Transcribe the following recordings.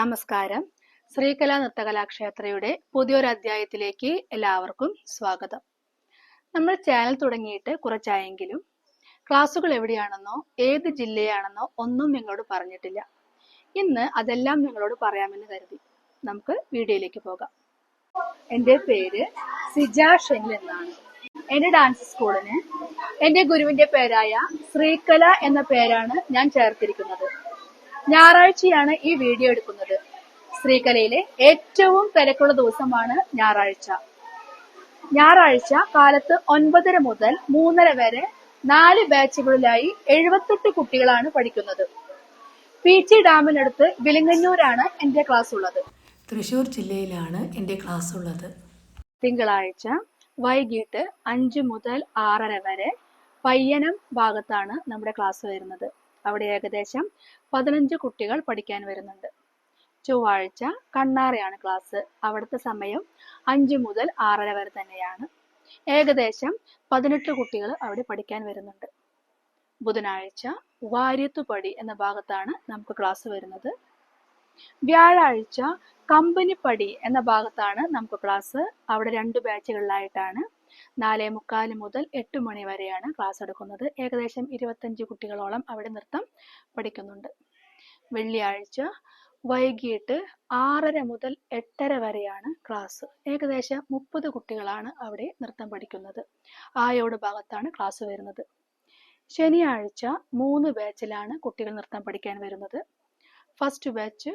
നമസ്കാരം. ശ്രീകലാ നൃത്തകലാക്ഷേത്രയുടെ പുതിയൊരു അധ്യായത്തിലേക്ക് എല്ലാവർക്കും സ്വാഗതം. നമ്മൾ ചാനൽ തുടങ്ങിയിട്ട് കുറച്ചായെങ്കിലും ക്ലാസ്സുകൾ എവിടെയാണെന്നോ ഏത് ജില്ലയാണെന്നോ ഒന്നും നിങ്ങളോട് പറഞ്ഞിട്ടില്ല. ഇന്ന് അതെല്ലാം നിങ്ങളോട് പറയാമെന്ന് കരുതി നമുക്ക് വീഡിയോയിലേക്ക് പോകാം. എന്റെ പേര് സിജ ഷെനിൽ എന്നാണ്. എന്റെ ഡാൻസ് സ്കൂളിന് എന്റെ ഗുരുവിന്റെ പേരായ ശ്രീകല എന്ന പേരാണ് ഞാൻ ചേർത്തിരിക്കുന്നത്. ഞായറാഴ്ചയാണ് ഈ വീഡിയോ എടുക്കുന്നത്. ശ്രീകലയിലെ ഏറ്റവും തിരക്കുള്ള ദിവസമാണ് ഞായറാഴ്ച. ഞായറാഴ്ച കാലത്ത് ഒൻപതര മുതൽ മൂന്നര വരെ നാല് ബാച്ചുകളിലായി എഴുപത്തെട്ട് കുട്ടികളാണ് പഠിക്കുന്നത്. പി ടി ഡാമിനടുത്ത് വിലങ്ങന്നൂരാണ് എന്റെ ക്ലാസ് ഉള്ളത് തൃശൂർ ജില്ലയിലാണ് എന്റെ ക്ലാസ് ഉള്ളത് തിങ്കളാഴ്ച വൈകിട്ട് അഞ്ച് മുതൽ ആറര വരെ പയ്യനം ഭാഗത്താണ് നമ്മുടെ ക്ലാസ് വരുന്നത്. അവിടെ ഏകദേശം പതിനഞ്ച് കുട്ടികൾ പഠിക്കാൻ വരുന്നുണ്ട്. ചൊവ്വാഴ്ച കണ്ണാറയാണ് ക്ലാസ് അവിടുത്തെ സമയം അഞ്ചു മുതൽ ആറര വരെ തന്നെയാണ്. ഏകദേശം പതിനെട്ട് കുട്ടികൾ അവിടെ പഠിക്കാൻ വരുന്നുണ്ട്. ബുധനാഴ്ച വാര്യത്തുപടി എന്ന ഭാഗത്താണ് നമുക്ക് ക്ലാസ് വരുന്നത്. വ്യാഴാഴ്ച കമ്പനിപ്പടി എന്ന ഭാഗത്താണ് നമുക്ക് ക്ലാസ് അവിടെ രണ്ട് ബാച്ചുകളിലായിട്ടാണ് നാലേ മുക്കാൽ മുതൽ എട്ട് മണി വരെയാണ് ക്ലാസ് എടുക്കുന്നത്. ഏകദേശം ഇരുപത്തഞ്ച് കുട്ടികളോളം അവിടെ നൃത്തം പഠിക്കുന്നുണ്ട്. വെള്ളിയാഴ്ച വൈകിട്ട് ആറര മുതൽ എട്ടര വരെയാണ് ക്ലാസ് ഏകദേശം മുപ്പത് കുട്ടികളാണ് അവിടെ നൃത്തം പഠിക്കുന്നത്. ആയോട് ഭാഗത്താണ് ക്ലാസ് വരുന്നത്. ശനിയാഴ്ച മൂന്ന് ബാച്ചിലാണ് കുട്ടികൾ നൃത്തം പഠിക്കാൻ വരുന്നത്. ഫസ്റ്റ് ബാച്ച്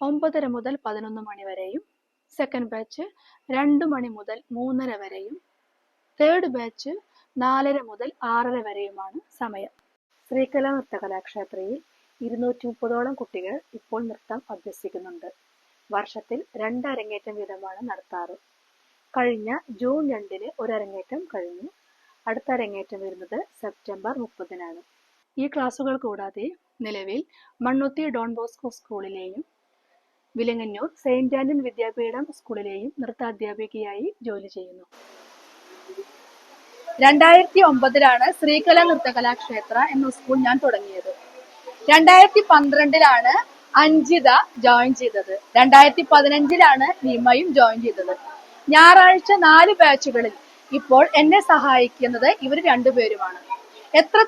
ഒമ്പതര മുതൽ പതിനൊന്ന് മണി വരെയും സെക്കൻഡ് ബാച്ച് രണ്ട് മണി മുതൽ മൂന്നര വരെയും തേർഡ് ബാച്ച് നാലര മുതൽ ആറര വരെയുമാണ് സമയം. ശ്രീകലാ നൃത്തകലാക്ഷേത്രയിൽ ഇരുന്നൂറ്റി മുപ്പതോളം കുട്ടികൾ ഇപ്പോൾ നൃത്തം അഭ്യസിക്കുന്നുണ്ട്. വർഷത്തിൽ രണ്ട് അരങ്ങേറ്റം വീതമാണ് നടത്താറ്. കഴിഞ്ഞ ജൂൺ രണ്ടിന് ഒരു അരങ്ങേറ്റം കഴിഞ്ഞു. അടുത്ത അരങ്ങേറ്റം വരുന്നത് സെപ്റ്റംബർ മുപ്പതിനാണ്. ഈ ക്ലാസുകൾ കൂടാതെ നിലവിൽ മണ്ണുത്തി ഡോൺ ബോസ്കോ സ്കൂളിലെയും വിലങ്ങന്നൂർ സെയിന്റ് ആൻഡൻ വിദ്യാപീഠം സ്കൂളിലെയും നൃത്താധ്യാപികയായി ജോലി ചെയ്യുന്നു. രണ്ടായിരത്തി ഒമ്പതിലാണ് ശ്രീകല നൃത്തകലാക്ഷേത്ര എന്ന സ്കൂൾ ഞാൻ തുടങ്ങിയത്. രണ്ടായിരത്തി പന്ത്രണ്ടിലാണ് അഞ്ജിത ജോയിൻ ചെയ്തത്. രണ്ടായിരത്തി പതിനഞ്ചിലാണ് നിമയും ജോയിൻ ചെയ്തത്. ഞായറാഴ്ച നാല് ബാച്ചുകളിൽ ഇപ്പോൾ എന്നെ സഹായിക്കുന്നത് ഇവർ രണ്ടുപേരുമാണ്. എത്ര